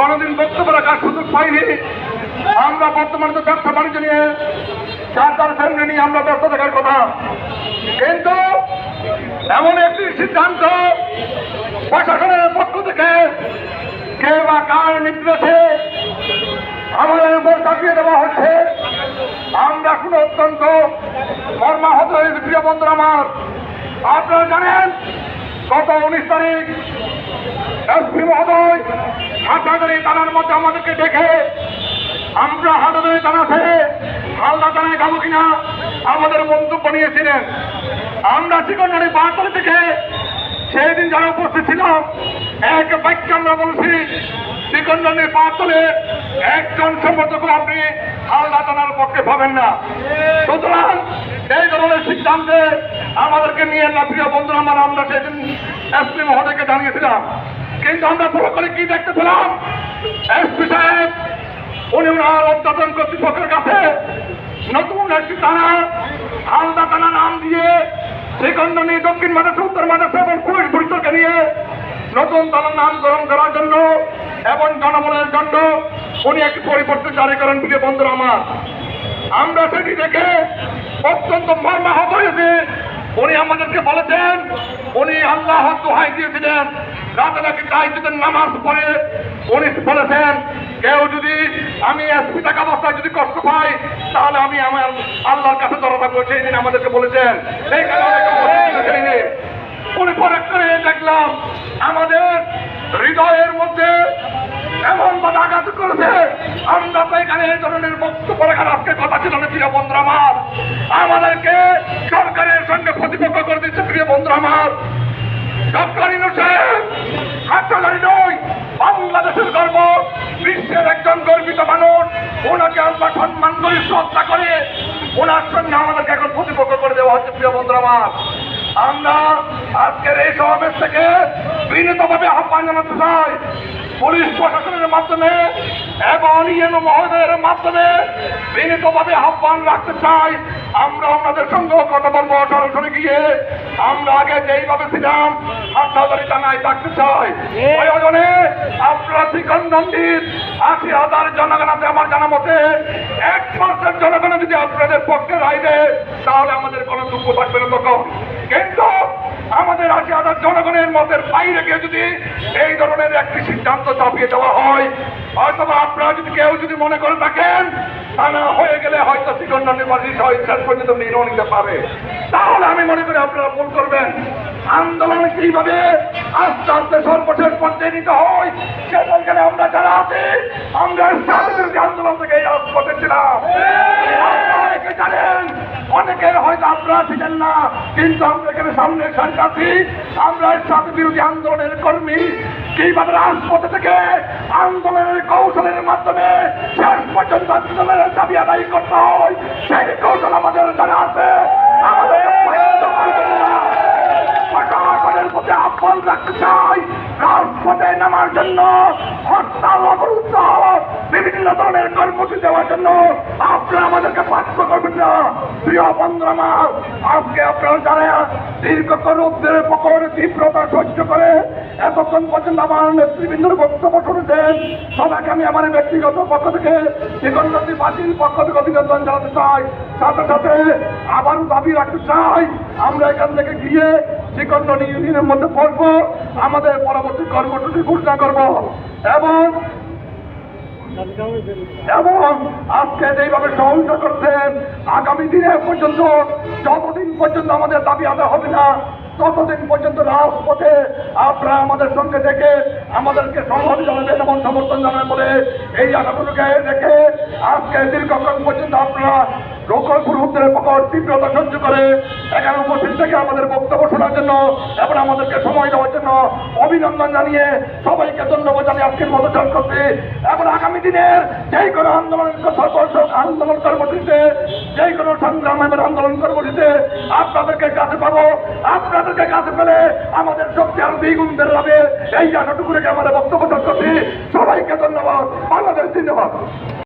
কোনোদিন বক্তব্য রাখার সুযোগ পাইনি। আমরা বর্তমানে তো ব্যবসা বাণিজ্য নিয়ে চার চার ফ্যামিলি নিয়ে আমরা ব্যস্ত থাকার কথা। কিন্তু এমন একটি সিদ্ধান্ত প্রশাসনের পক্ষ থেকে কে বা কার নির্দেশে আমাদের উপর চাপিয়ে দেওয়া হচ্ছে, আমরা শুনে অত্যন্ত মর্মাহত হয়েছে। প্রিয় বন্ধুরা আমার, আপনারা জানেন গত উনিশ তারিখ এসপি মহোদয় হাটাদারি থানার মধ্যে আমাদেরকে দেখে আমরা হাটাদারি থানা থেকে হালদা থানায় যাব কিনা আমাদের মন্তব্য নিয়েছিলেন। আমরা চিকনারি বাহাত্তর থেকে সেই দিন যারা উপস্থিত ছিল এক বাক্য আমরা বলছি চিকনারি বাহাত্তরে একজন সমর্থক আপনি হালদা থানার পক্ষে পাবেন না। সুতরাং এই ধরনের সিদ্ধান্তে আমাদেরকে নিয়ে না, প্রিয় বন্ধুরা আমার আমরা সেদিন এসপি মহোদয়কে জানিয়েছিলাম। কিন্তু আমরা পুরো করে কি দেখতে পেলাম? এসপি সাহেব, উনি ওনার অধ্যাপন কর্তৃপক্ষের কাছে নতুন একটি থানা হালদা থানা নাম দিয়ে শ্রীকণ্ডনী দক্ষিণ মাদ্রাসা, উত্তর মাদ্রাসা এবং পুলিশ পরিষদকে নিয়ে নতুন থানার নামকরণ করার জন্য এবং জনগণের জন্য উনি একটি পরিবর্তন জারি করেন, প্রিয় বন্ধুরা আমার। আমরা সেটি দেখে অত্যন্ত মর্মাহত হয়েছে। উনি আমাদেরকে বলেছেন, উনি আল্লাহ দোহাই দিয়েছিলেন, রাতে নাকি তাইজুদের নামাজ পড়ে। উনি বলেছেন, কেউ যদি আমি এসপি টাকা অবস্থায় যদি কষ্ট পাই, তাহলে আমি আমার আল্লাহর কাছে জড়ো থাকব সেই দিন আমাদেরকে বলেছেন। এই কারণে উনি পরে করে দেখলাম, আমাদের হৃদয়ের মধ্যে এমন ভাবে আঘাত করেছে। আমরা তো এখানে এই ধরনের বক্তব্য রাখার আজকে কথা ছিল না, প্রিয় বন্ধুরা আমার। আমাদেরকে সরকারের সঙ্গে প্রতিপক্ষ করে দিচ্ছে, প্রিয় বন্ধুরা আমার। বাংলাদেশের গর্ব, বিশ্বের একজন গর্বিত মানুষ। ওনাকে আমরা সম্মান করি, শ্রদ্ধা করে। ওনার সঙ্গে আমাদেরকে এখন প্রতিপক্ষ করে দেওয়া হচ্ছে, প্রিয় বন্ধুরা আমার। আমরা আজকের এই সমাবেশ থেকে বিনীতভাবে আহ্বান জানাতে চাই মাধ্যমে এবং ইয়েনো মহোদয়ের মাধ্যমে বিনীতভাবে আহ্বান রাখতে চাই। আমরা আপনাদের সঙ্গেও কথা বলব সরাসরি গিয়ে। আমরা আগে যেইভাবে ছিলাম হাটহাজারি জানাই থাকতে চাই। প্রয়োজনে আপনারা শ্রীকন্দন্ডির আশি হাজার জনগণ আছে আমার জানা মতে, এক পার্সেন্ট জনগণ যদি আপনাদের পক্ষে দেয়, তাহলে আমাদের কোনো দুঃখ থাকবে না তখন। কিন্তু আমাদের আছে আদার জনগণের মতের বাইরে কেউ যদি এই ধরনের একটি সিদ্ধান্ত চাপিয়ে দেওয়া হয় অথবা আপনারা যদি কেউ যদি মনে করে থাকেন, তা না হয়ে গেলে হয়তো শিকন্ড নির্বাচিত হয় শেষ পর্যন্ত নির্ণয় নিতে পারে। তাহলে আমি মনে করি আপনারা ভুল করবেন। আন্দোলন কীভাবে আস্তে আস্তে সর্বশেষ পর্যায়ে নিতে হয় সেখানে আমরা যারা আছি, আমরা স্বাধীনতা আন্দোলন থেকে রাজপথে জানেন? অনেকের হয়তো আপনারা ছিলেন না, কিন্তু আমরা এখানে সামনে সরকার আমরা স্বাধীন বিরোধী আন্দোলনের কর্মী। কীভাবে রাজপথে থেকে আন্দোলনের কৌশলের মাধ্যমে শেষ পর্যন্ত আন্দোলনের দাবি আদায় করতে হয়, সেই কৌশল আমাদের জানা আছে আমাদের প্রশাসনের আহ্বান রাখতে চাই। রাজপথে নামার জন্য, হরতাল অবরোধ সহ বিভিন্ন ধরনের কর্মসূচি দেওয়ার জন্য আপনারা আমাদেরকে বাধ্য করবেন না। প্রিয় বন্ধু আমার, আজকে আপনারা যারা দীর্ঘক্ষণ রোদ্রের প্রকর তীব্রতা সহ্য করে এতক্ষণ পর্যন্ত আমার নেতৃবৃন্দর বক্তব্য শুনেছেন, সবাইকে আমি আমার ব্যক্তিগত পক্ষ থেকে জীবনগতি বাতিল পক্ষ থেকে অভিনন্দন জানাতে চাই। সাথে সাথে আবারও দাবি রাখতে চাই, আমরা এখান থেকে গিয়ে শ্রীকণ্ড ইউনিয়নের মধ্যে পড়ব, আমাদের পরবর্তী কর্মসূচি ঘোষণা করব। এবং এবং আজকে যেইভাবে সহযোগিতা করছেন, আগামী দিনে পর্যন্ত যতদিন পর্যন্ত আমাদের দাবি আদায় হবে না, ততদিন পর্যন্ত রাজপথে আপনারা আমাদের সঙ্গে দেখে আমাদেরকে সংহতি জানাবেন এবং সমর্থন জানাবেন বলে এই আশাগুলোকে দেখে আজকে দীর্ঘক্ষণ পর্যন্ত আপনারা লোকাল পুরুষদের পকর তীব্রতা সহ্য করে এখানে উপস্থিত থেকে আমাদের বক্তব্য শোনার জন্য এবং আমাদেরকে সময় দেওয়ার জন্য অভিনন্দন জানিয়ে সবাইকে ধন্যবাদ জানিয়ে আজকের মতো শেষ করছি। এবং আগামী দিনের যেই কোনো আন্দোলন আন্দোলন কর্মসূচিতে যেই কোনো সংগ্রাম এবং আন্দোলন কর্মসূচিতে আপনাদেরকে কাছে পাবো। আপনাদেরকে কাছে পেলে আমাদের শক্তি আরও দ্বিগুণ বেড়ে যাবে। এই আশাটুকু আমাদের বক্তব্য শেষ করছি। সবাইকে ধন্যবাদ। বাংলাদেশ ধন্যবাদ